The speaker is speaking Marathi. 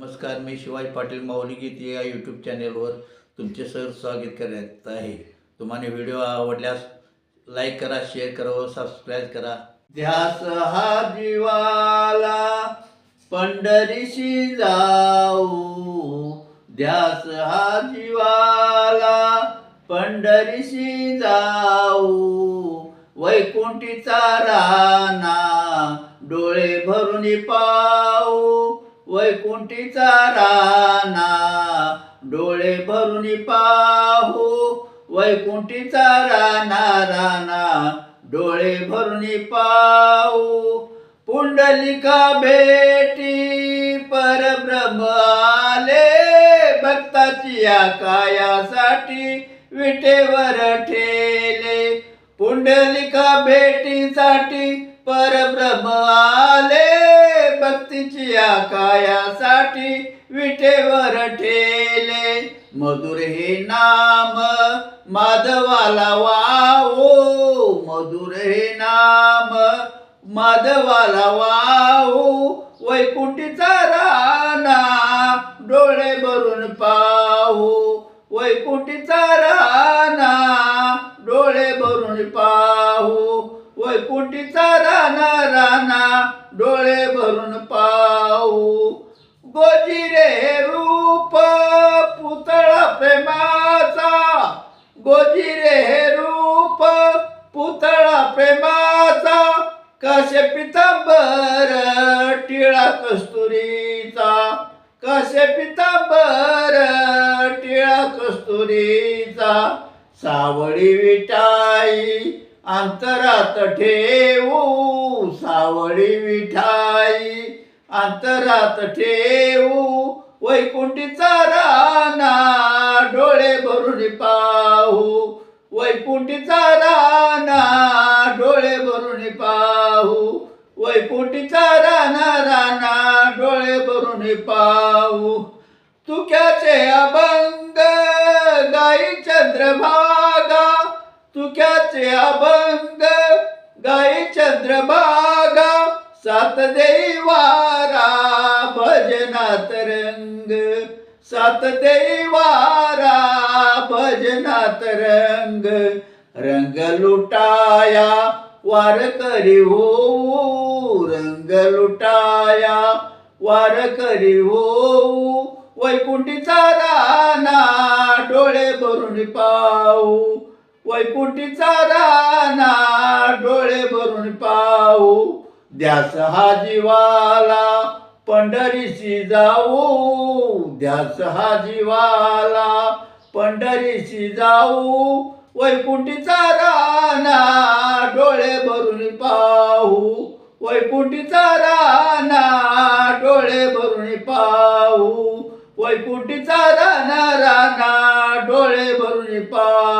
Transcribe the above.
नमस्कार मी शिवाजी पाटील माऊली गीत या यूट्यूब चॅनेलवर तुमचे सर स्वागत करत आहे. तुम्हाला व्हिडिओ आवडल्यास लाईक करा शेअर करा व सबस्क्राईब करा. ध्यास हा जीवाला पंढरीशी जाऊ. ध्यास हा जीवाला पंढरीशी जाऊ. वैकुंठीचा राणा डोळे भरून पाऊ वैकुंठीचा राणा डोळे भरून पाहू. वैकुंठीचा राणा राणा डोळे भरून पाहू. पुंडलिका भेटी परब्रह्म आले. भक्ताची या कायासाठी विटेवर ठेले. पुंडलिका भेटीसाठी परब्रह्म आले. भक्तीची कायासाठी विटेवर ठेले. मधुर हे नाम माधवाला वाओ मधुर हे नाम माधवाला वाओ वैकुंठीचा राणा डोळे भरून पाहू. वैकुंठीचा राणा भरून पाहू. वैकुंठीचा राना राना डोळे भरून पाहू. गोजिरे रूप पुतळा प्रेमाचा. गोजिरे हे रूप पुतळा प्रेमाचा. कसे पितांबर टिळा कस्तुरीचा. कसे पितांबर टिळा कस्तुरीचा. सावळी विठाई अंतरात ठेवू. सावळी विठाई अंतरात ठेवू. वैकुंठीचा राना डोळे भरून पाहू. वैकुंठीचा राणा डोळे भरून पाहू. वैकुंठीचा राणा राना डोळे भरून पाहू. तुक्याचे अभंग गाई चंद्रभागा तुक्याचे अभंग. गाई चंद्रभागा सात देवारा भजनात रंग. सात देवारा भजनात रंग. रंग लुटाया वार करी हो रंग लुटाया वार करी हो. वैकुंठीचा राणा डोळे भरून पाहू. वैकुंठीचा राणा डोळे भरून पाहू. द्यास हा जीवाला पंढरीशी जाऊ. ध्यास हा जीवाला पंढरीशी जाऊ. वैकुंठीचा राणा डोळे भरून पाहू. वैकुंठीचा राना डोळे भरून पाहू. वैकुंठीचा राणा राणा डोळे भरून पा.